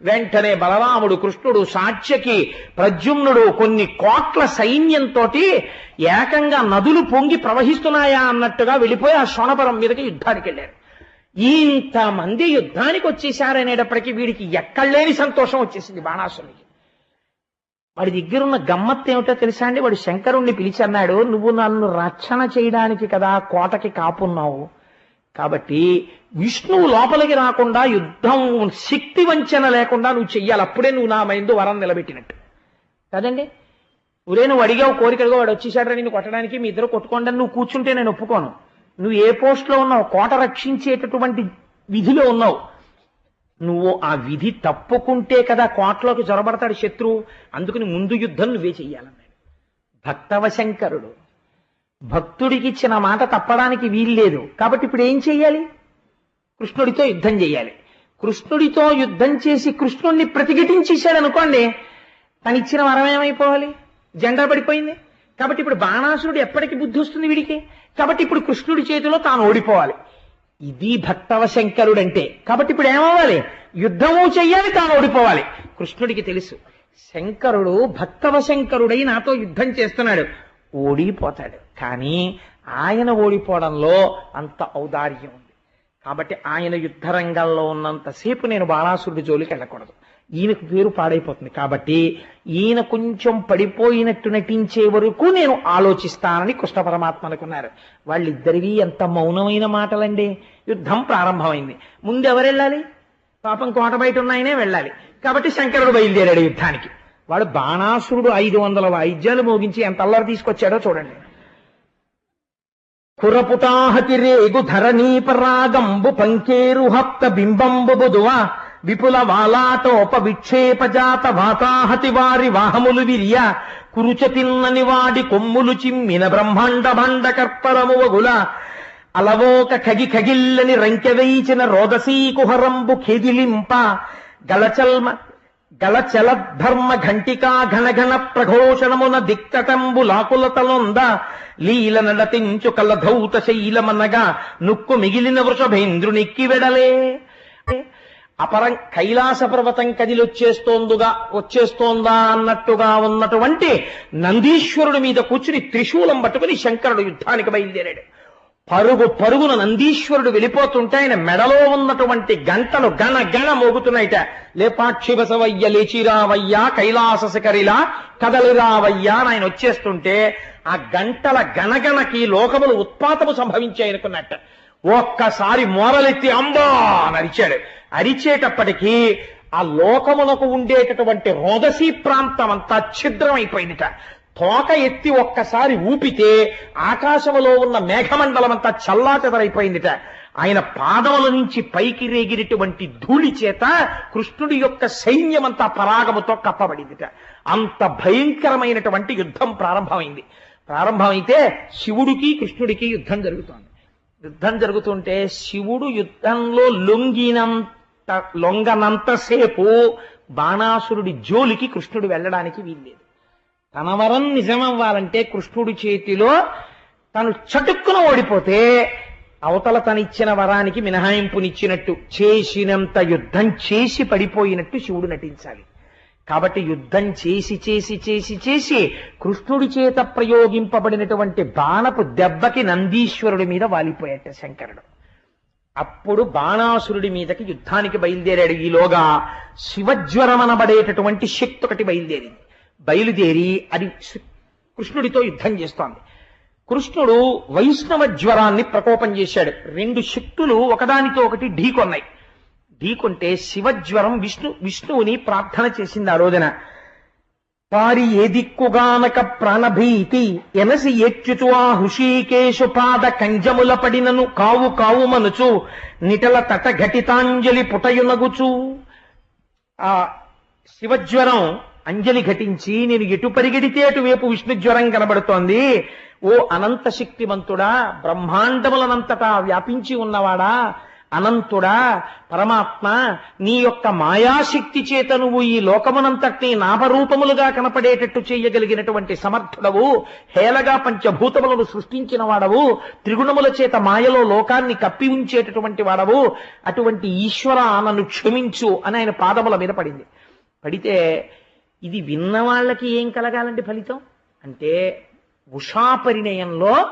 వెంటనే బలరాముడు కృష్ణుడు సాక్ష్యకి ప్రద్యుమ్నుడు కొన్ని కోట్ల సైన్యంతో ఏకంగా నదులు పొంగి ప్రవహిస్తున్నాయా అన్నట్టుగా వెళ్ళిపోయి ఆ శోణపురం మీదకి యుద్ధానికి వెళ్ళారు ఇంతమంది యుద్ధానికి వచ్చేసారనేటప్పటికీ వీడికి ఎక్కడలేని సంతోషం వచ్చేసింది బాణాసురుడికి వాడి దగ్గరున్న గమ్మత్ గమ్మత్తు ఏమిటో తెలుసా అండి? వాడు శంకరుణ్ణి పిలిచి అన్నాడు నువ్వు నన్ను రక్షణ చేయడానికి కదా కోటకి కాపున్నావు. కాబట్టి విష్ణువు లోపలికి రాకుండా యుద్ధం శక్తి వంచన లేకుండా నువ్వు చెయ్యాలి. అప్పుడే నువ్వు నా మైందు వరం నిలబెట్టినట్టు. కదండి? ఒరే నువ్వు అడిగావు కోరికలుగా వాడు వచ్చేసాడు నిన్ను కొట్టడానికి మీ ఇద్దరు కొట్టుకోండి నువ్వు కూర్చుంటే నేను ఒప్పుకోను. నువ్వు ఏ పోస్ట్లో ఉన్నావు? కోట రక్షించేటటువంటి విధిలో ఉన్నావు. నువ్వు ఆ విధి తప్పుకుంటే కదా కోటలోకి జొరబడతాడు శత్రువు. అందుకని ముందు యుద్ధం నువ్వే చెయ్యాలన్నాడు. భక్తవశంకరుడు. భక్తుడికి ఇచ్చిన మాట తప్పడానికి వీల్లేదు. కాబట్టి ఇప్పుడు ఏం చెయ్యాలి? కృష్ణుడితో యుద్ధం చేయాలి కృష్ణుడితో యుద్ధం చేసి కృష్ణుడిని ప్రతిఘటించేశాడు అనుకోండి తను ఇచ్చిన వరం ఏమైపోవాలి? జెండా పడిపోయింది. కాబట్టి ఇప్పుడు బాణాసురుడు ఎప్పటికి బుద్ధి వస్తుంది వీడికి? కాబట్టి ఇప్పుడు కృష్ణుడి చేతిలో తాను ఓడిపోవాలి. ఇది భక్తవ శంకరుడు అంటే కాబట్టి ఇప్పుడు ఏమవ్వాలి? యుద్ధము చెయ్యాలి తాను ఓడిపోవాలి. కృష్ణుడికి తెలుసు శంకరుడు భక్తవ శంకరుడై నాతో యుద్ధం చేస్తున్నాడు. ఓడిపోతాడు. కానీ ఆయన ఓడిపోవడంలో అంత ఔదార్యం ఉంది. కాబట్టి ఆయన యుద్ధ రంగంలో ఉన్నంతసేపు నేను బాణాసురుడి జోలికి వెళ్ళకూడదు. ఈయనకు పేరు పాడైపోతుంది. కాబట్టి ఈయన కొంచెం పడిపోయినట్టు నటించే వరకు నేను ఆలోచిస్తానని కృష్ణ పరమాత్మ అనుకున్నారు వాళ్ళిద్దరివి ఎంత మౌనమైన మాటలండి. యుద్ధం ప్రారంభమైంది. ముందు ఎవరు వెళ్ళాలి? పాపం కోట బయట ఉన్నాయనే వెళ్ళాలి. కాబట్టి శంకరుడు బయలుదేరాడు యుద్ధానికి. వాడు బాణాసురుడు ఐదు వందల వాయిద్యాలు మోగించి ఎంత అల్లరి తీసుకొచ్చాడో చూడండి. కురపుటాహతిరేగు ధరణీపరాగంబు పంకేరుహప్త బింబంబు బుధువ విపుల వాలాటోప విక్షేపజాత వాతాహతి వారి వాహములు విరియ కురుచతిన్నని వాడి కొమ్ములు చిమ్మిన బ్రహ్మాండ భాండ కర్పరమువగుల అలవోక కగి కగిల్లని రంకెవేచిన రోదసీ కుహరంబు ఖేదిలింప గలచల్మ గలచలధర్మ ఘంటికా ఘనఘన ప్రఘోషణమున దిక్కటంబు లాకులతలొంద లీల నడతించు కలధౌత శైలమనగా నుక్కు మిగిలిన వృషభేంద్రునిక్కి వెడలే అపరం కైలాస పర్వతం కదిలొచ్చేస్తోందుగా వచ్చేస్తోందా అన్నట్టుగా ఉన్నటువంటి నందీశ్వరుడి మీద కూర్చుని త్రిశూలం పట్టుకుని శంకరుడు యుద్ధానికి బయలుదేరాడు. పరుగు పరుగున నందీశ్వరుడు వెళ్ళిపోతుంటే ఆయన మెడలో ఉన్నటువంటి గంటలు గణ గణ మోగుతున్నాయిట. లేపాక్షి బసవయ్య లేచిరావయ్యా కైలాస శిఖరిలా కదలిరావయ్యా అని ఆయన వచ్చేస్తుంటే ఆ గంటల గణగణకి లోకములు ఉత్పాతము సంభవించాయనుకున్నట్ట ఒక్కసారి మోరలెత్తి అంబా అని అరిచాడు. అరిచేటప్పటికీ ఆ లోకములకు ఉండేటటువంటి రోదసీ ప్రాంతం అంతా ఛిద్రమైపోయిందిట తోక ఎత్తి ఒక్కసారి ఊపితే ఆకాశములో ఉన్న మేఘమండలం అంతా చల్లాచెదరైపోయిందిట. ఆయన పాదముల నుంచి పైకి రేగినటువంటి ధూళి చేత కృష్ణుడి యొక్క సైన్యమంతా పరాగముతో కప్పబడిందిట. అంత భయంకరమైనటువంటి యుద్ధం ప్రారంభమైంది. ప్రారంభమైతే శివుడికి కృష్ణుడికి యుద్ధం జరుగుతోంది. యుద్ధం జరుగుతుంటే శివుడు యుద్ధంలో లొంగినంత లొంగనంతసేపు బాణాసురుడి జోలికి కృష్ణుడు వెళ్ళడానికి వీల్లేదు. తనవరం నిజమవ్వాలంటే కృష్ణుడి చేతిలో తను చటుక్కున ఓడిపోతే అవతల తనిచ్చిన వరానికి మినహాయింపునిచ్చినట్టు చేసినంత యుద్ధం చేసి పడిపోయినట్టు శివుడు నటించాలి. కాబట్టి యుద్ధం చేసి చేసి చేసి చేసి కృష్ణుడి చేత ప్రయోగింపబడినటువంటి బాణపు దెబ్బకి నందీశ్వరుడి మీద వాలిపోయాట శంకరుడు. అప్పుడు బాణాసురుడి మీదకి యుద్ధానికి బయలుదేరాడు ఈలోగా శివజ్వరమనబడేటటువంటి శక్తి ఒకటి బయలుదేరింది. బయలుదేరి అది కృష్ణుడితో యుద్ధం చేస్తోంది. కృష్ణుడు వైష్ణవ జ్వరాన్ని ప్రకోపం చేశాడు. రెండు శక్తులు ఒకదానితో ఒకటి ఢీకొన్నాయి. ఢీకొంటే శివజ్వరం విష్ణు విష్ణువుని ప్రార్థన చేసింది ఆ రోజున. పారి ఏ దిక్కుగానక ప్రాణభీతి ఎనసి ఎచ్చుచు ఆ హృషీకేశు పాద కంజముల పడినను కావు కావు మనుచు నిటల తట ఘటితాంజలి పుటయునగుచు. ఆ శివజ్వరం అంజలి ఘటించి నేను ఎటు పరిగెడితే అటువైపు విష్ణు జ్వరం కనబడుతోంది. ఓ అనంత శక్తివంతుడా బ్రహ్మాండములనంతటా వ్యాపించి ఉన్నవాడా? అనంతుడా పరమాత్మ నీ యొక్క మాయాశక్తి చేత నువ్వు ఈ లోకమునంతటినీ నామరూపములుగా కనపడేటట్టు చేయగలిగినటువంటి సమర్థుడవు. హేలగా పంచభూతములను సృష్టించిన వాడవు. త్రిగుణముల చేత మాయలో లోకాన్ని కప్పి ఉంచేటటువంటి వాడవు. అటువంటి ఈశ్వర నన్ను క్షమించు అని ఆయన పాదముల మీద పడింది. పడితే ఇది విన్న వాళ్ళకి ఏం కలగాలండి ఫలితం? అంటే ఉషా పరిణయంలో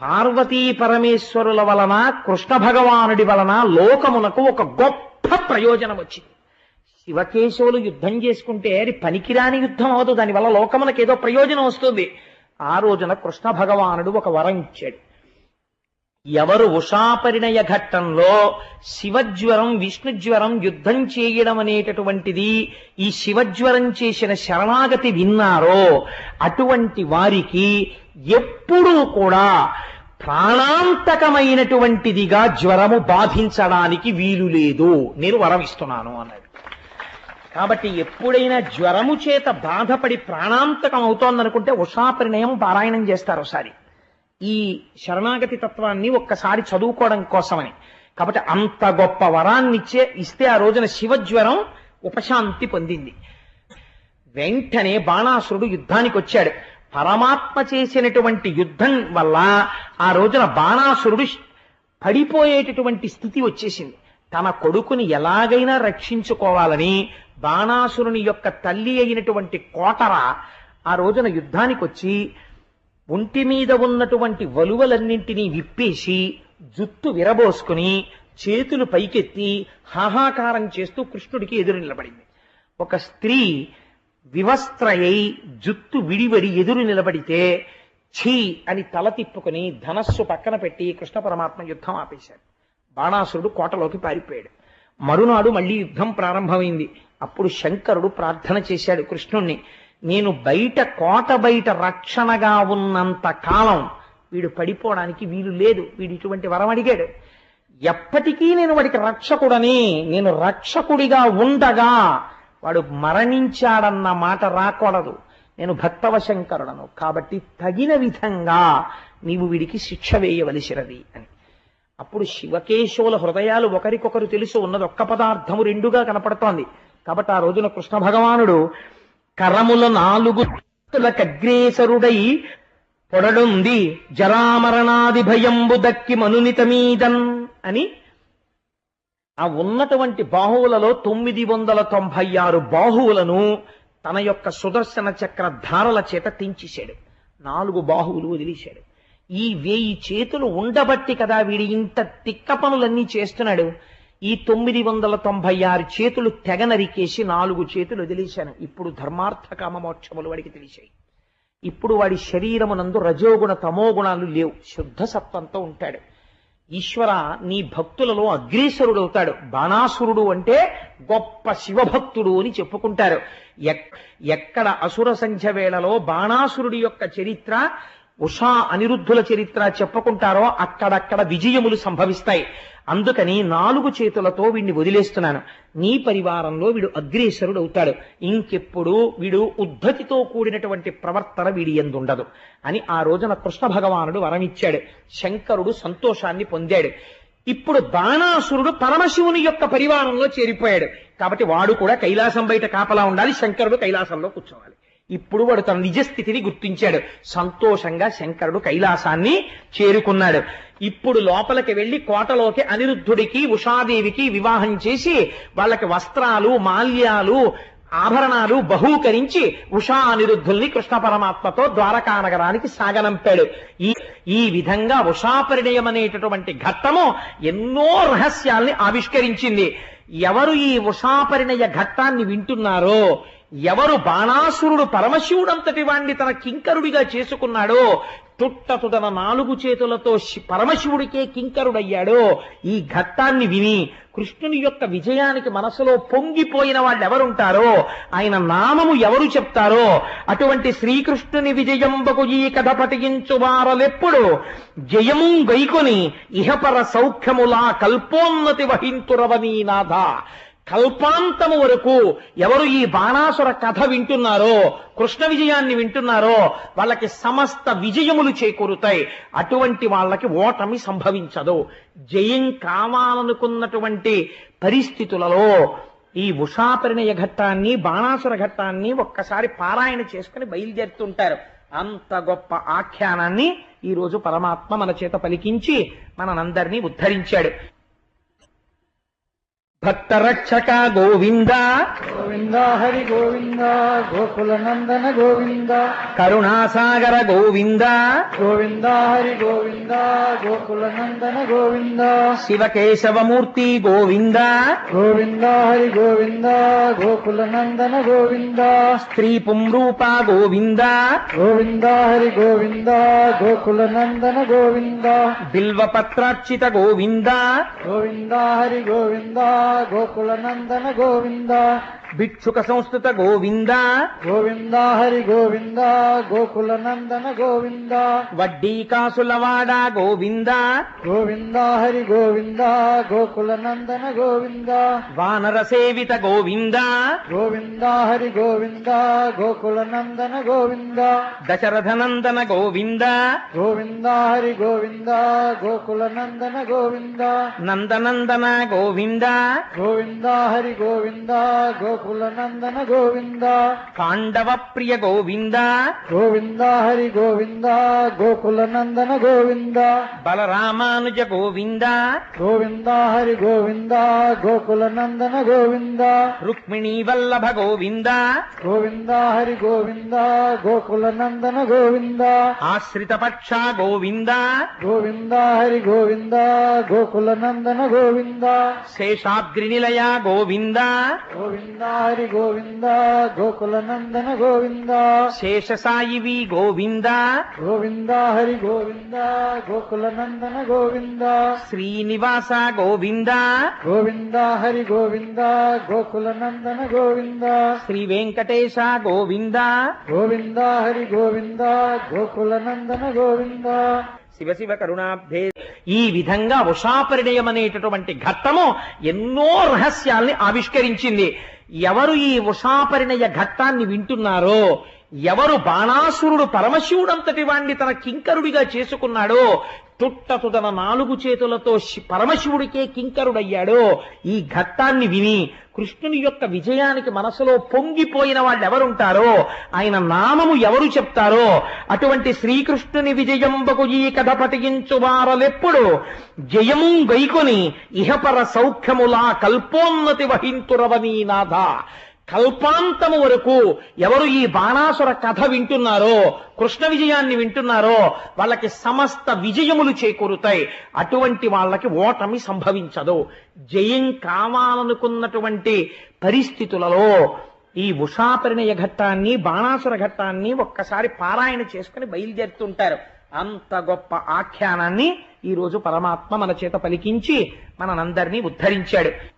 పార్వతీ పరమేశ్వరుల వలన కృష్ణ భగవానుడి వలన లోకమునకు ఒక గొప్ప ప్రయోజనం వచ్చింది. శివకేశవులు యుద్ధం చేసుకుంటే అది పనికిరాని యుద్ధం అవదు దానివల్ల లోకమునకు ఏదో ప్రయోజనం వస్తుంది. ఆ రోజున కృష్ణ భగవానుడు ఒక వరం ఇచ్చాడు. ఎవరు ఉషాపరిణయ ఘట్టంలో శివజ్వరం విష్ణుజ్వరం యుద్ధం చేయడం అనేటటువంటిది ఈ శివజ్వరం చేసిన శరణాగతి విన్నారో అటువంటి వారికి ఎప్పుడూ కూడా ప్రాణాంతకమైనటువంటిదిగా జ్వరము బాధించడానికి వీలు లేదు. నేను వరం ఇస్తున్నాను అన్నాడు. కాబట్టి ఎప్పుడైనా జ్వరము చేత బాధపడి ప్రాణాంతకం అవుతోందనుకుంటే ఉషాపరిణయం పారాయణం చేస్తారు ఒకసారి. ఈ శరణాగతి తత్వాన్ని ఒక్కసారి చదువుకోవడం కోసమని. కాబట్టి అంత గొప్ప వరాన్నిచ్చే ఇస్తే ఆ రోజున శివజ్వరం ఉపశాంతి పొందింది. వెంటనే బాణాసురుడు యుద్ధానికి వచ్చాడు పరమాత్మ చేసినటువంటి యుద్ధం వల్ల ఆ రోజున బాణాసురుడు పడిపోయేటటువంటి స్థితి వచ్చేసింది. తన కొడుకుని ఎలాగైనా రక్షించుకోవాలని బాణాసురుని యొక్క తల్లి అయినటువంటి కోటర ఆ రోజున యుద్ధానికి వచ్చి ఒంటి మీద ఉన్నటువంటి వలువలన్నింటినీ విప్పేసి జుత్తు విరబోసుకుని చేతులు పైకెత్తి హాహాకారం చేస్తూ కృష్ణుడికి ఎదురు నిలబడింది. ఒక స్త్రీ వివస్త్రయై జుత్తు విడివడి ఎదురు నిలబడితే ఛీ అని తల తిప్పుకుని ధనస్సు పక్కన పెట్టి కృష్ణ పరమాత్మ యుద్ధం ఆపేశాడు. బాణాసురుడు కోటలోకి పారిపోయాడు. మరునాడు మళ్ళీ యుద్ధం ప్రారంభమైంది. అప్పుడు శంకరుడు ప్రార్థన చేశాడు కృష్ణుణ్ణి. నేను బయట కోట బయట రక్షణగా ఉన్నంత కాలం వీడు పడిపోవడానికి వీలు లేదు. వీడు ఇటువంటి వరం అడిగాడు. ఎప్పటికీ నేను వాడికి రక్షకుడని నేను రక్షకుడిగా ఉండగా వాడు మరణించాడన్న మాట రాకూడదు. నేను భక్తవశంకరుడను. కాబట్టి తగిన విధంగా నీవు వీడికి శిక్ష వేయవలసినది అని. అప్పుడు శివకేశవుల హృదయాలు ఒకరికొకరు తెలుసు. ఉన్నది ఒక్క పదార్థము రెండుగా కనపడుతోంది. కాబట్టి ఆ రోజున కృష్ణ భగవానుడు కరముల నాలుగు అగ్రేసరుడై పొడడుంది జరామరణాది భయంబు దక్కి మనునితమీదన్ అని. ఆ ఉన్నటువంటి బాహువులలో తొమ్మిది వందల తొంభై ఆరు బాహువులను తన యొక్క సుదర్శన చక్ర ధారల చేత తెంచేశాడు. నాలుగు బాహువులు వదిలేశాడు. ఈ వేయి చేతులు ఉండబట్టి కదా వీడి ఇంత తిక్క పనులన్నీ చేస్తున్నాడు. ఈ తొమ్మిది వందల తొంభై ఆరు చేతులు తెగ నరికేసి నాలుగు చేతులు వదిలేశాను. ఇప్పుడు ధర్మార్థ కామ మోక్షములు వాడికి తెలిసాయి ఇప్పుడు వాడి శరీరమునందు రజోగుణ తమోగుణాలు లేవు. శుద్ధ సత్వంతో ఉంటాడు. ఈశ్వర నీ భక్తులలో అగ్రేసరుడు అవుతాడు బాణాసురుడు అంటే గొప్ప శివభక్తుడు అని చెప్పుకుంటారు. ఎక్- ఎక్కడ అసుర సంఖ్య వేళలో బాణాసురుడి యొక్క చరిత్ర ఉషా అనిరుద్ధుల చరిత్ర చెప్పుకుంటారో అక్కడక్కడ విజయములు సంభవిస్తాయి. అందుకని నాలుగు చేతులతో వీడిని వదిలేస్తున్నాను. నీ పరివారంలో వీడు అగ్రేసరుడు అవుతాడు ఇంకెప్పుడు వీడు ఉద్ధతితో కూడినటువంటి ప్రవర్తన వీడి ఎందుండదు అని ఆ రోజున కృష్ణ భగవానుడు వరమిచ్చాడు. శంకరుడు సంతోషాన్ని పొందాడు. ఇప్పుడు బాణాసురుడు పరమశివుని యొక్క పరివారంలో చేరిపోయాడు. కాబట్టి వాడు కూడా కైలాసం బయట కాపలా ఉండాలి. శంకరుడు కైలాసంలో కూర్చోవాలి. ఇప్పుడు వాడు తన నిజస్థితిని గుర్తించాడు. సంతోషంగా శంకరుడు కైలాసాన్ని చేరుకున్నాడు. ఇప్పుడు లోపలికి వెళ్ళి కోటలోకి అనిరుద్ధుడికి ఉషాదేవికి వివాహం చేసి వాళ్ళకి వస్త్రాలు మాల్యాలు ఆభరణాలు బహూకరించి ఉషా అనిరుద్ధుల్ని కృష్ణ పరమాత్మతో ద్వారకా నగరానికి సాగనంపాడు. ఈ ఈ విధంగా ఉషాపరిణయం అనేటటువంటి ఘట్టము ఎన్నో రహస్యాల్ని ఆవిష్కరించింది. ఎవరు ఈ ఉషాపరిణయ ఘట్టాన్ని వింటున్నారో ఎవరు బాణాసురుడు పరమశివుడంతటి వాణ్ణి తన కింకరుడిగా చేసుకున్నాడో తుట్టతుదన నాలుగు చేతులతో పరమశివుడికే కింకరుడయ్యాడో ఈ ఘట్టాన్ని విని కృష్ణుని యొక్క విజయానికి మనసులో పొంగిపోయిన వాళ్ళు ఎవరుంటారో ఆయన నామము ఎవరు చెప్తారో అటువంటి శ్రీకృష్ణుని విజయంబకు ఈ కథ పటించు వారలెప్పుడు జయము గైకొని ఇహపర సౌఖ్యములా కల్పోన్నతి వహింతురవనీనాథ కల్పాంతము వరకు ఎవరు ఈ బాణాసుర కథ వింటున్నారో కృష్ణ విజయాన్ని వింటున్నారో వాళ్ళకి సమస్త విజయములు చేకూరుతాయి. అటువంటి వాళ్ళకి ఓటమి సంభవించదు. జయం కావాలనుకున్నటువంటి పరిస్థితులలో ఈ ఉషాపరిణయ ఘట్టాన్ని బాణాసుర ఘట్టాన్ని ఒక్కసారి పారాయణ చేసుకుని బయలుదేరుతుంటారు. అంత గొప్ప ఆఖ్యానాన్ని ఈ రోజు పరమాత్మ మన చేత పలికించి మనందరినీ ఉద్ధరించాడు. భక్త రక్షక గోవింద గోవింద హరి గోవింద గోకుల నందన గోవింద కరుణాసాగర గోవింద గోవింద హరి గోవింద గోకుల నందన గోవింద శివకేశవమూర్తి గోవింద గోవింద హరి గోవింద గోకుల నందన గోవింద స్త్రీ పుంరూప గోవింద గోవింద హరి గోవింద గోకుల నందన గోవింద బిల్వపత్రార్చిత గోవింద గోవింద హరి గోవింద गोकुलनन्दन गोविन्द। భిక్షుక సంస్థిత గోవింద. గోవింద హరి గోవింద గోకుల నందన గోవింద. వడ్డీ కాసులవాడ గోవింద. గోవింద హరి గోవింద గోకుల నందన గోవింద. వానర సేవిత గోవింద. గోవింద హరి గోవింద గోకుల నందన గోవింద. దశరథ నందన గోవింద. గోవింద హరి గోవింద గోకుల నందన గోవింద. నందనందన గోవింద. గోవింద హరి గోవింద గోకుల నందన గోవింద పాండవ ప్రియ గోవింద గోవింద హరి గోవింద గోకుల నందన గోవింద బలరామానుజ గోవింద గోవింద హరి గోవింద గోకుల నందన గోవింద రుక్మిణీ వల్లభ గోవింద గోవింద హరి గోవింద గోకుల నందన గోవింద ఆశ్రిత పక్ష గోవింద గోవింద హరి గోవింద గోకుల నందన గోవింద శేషాద్రి నిలయ గోవింద గోవింద హరి గోవింద గోకుల నందన గోవింద. శేషసాయివి గోవింద. గోవింద హరి గోవింద గోకుల నందన గోవింద. శ్రీనివాస గోవింద. గోవింద హరి గోవింద గోకుల నందన గోవింద. శ్రీ వెంకటేశ గోవింద. గోవింద హరి గోవింద గోకుల నందన గోవింద. శివశివ కరుణాబ్ధే. ఈ విధంగా ఉషాపరిణయం అనేటటువంటి ఘట్టము ఎన్నో రహస్యాల్ని ఆవిష్కరించింది. ఎవరు ఈ ఉషాపరిణయ ఘట్టాన్ని వింటున్నారో ఎవరు బాణాసురుడు పరమశివుడంతటి వాణ్ణి తన కింకరుడిగా చేసుకున్నాడో తుట్టతు తన నాలుగు చేతులతో పరమశివుడికే కింకరుడయ్యాడో ఈ ఘట్టాన్ని విని కృష్ణుని యొక్క విజయానికి మనసులో పొంగిపోయిన వాళ్ళు ఎవరుంటారో ఆయన నామము ఎవరు చెప్తారో అటువంటి శ్రీకృష్ణుని విజయంబకు ఈ కథ పఠించు వారలెప్పుడు జయము గైకొని ఇహపర సౌఖ్యములా కల్పోన్నతి వహింతురవనీ నాథ. కల్పాంతము వరకు ఎవరు ఈ బాణాసుర కథ వింటున్నారో కృష్ణ విజయాన్ని వింటున్నారో వాళ్ళకి సమస్త విజయములు చేకూరుతాయి. అటువంటి వాళ్ళకి ఓటమి సంభవించదు. జయం కావాలనుకున్నటువంటి పరిస్థితులలో ఈ ఉషాపరిణయ ఘట్టాన్ని బాణాసుర ఘట్టాన్ని ఒక్కసారి పారాయణ చేసుకుని బయలుదేరుతుంటారు. అంత గొప్ప ఆఖ్యానాన్ని ఈ రోజు పరమాత్మ మన చేత పలికించి మనందరినీ ఉద్ధరించాడు.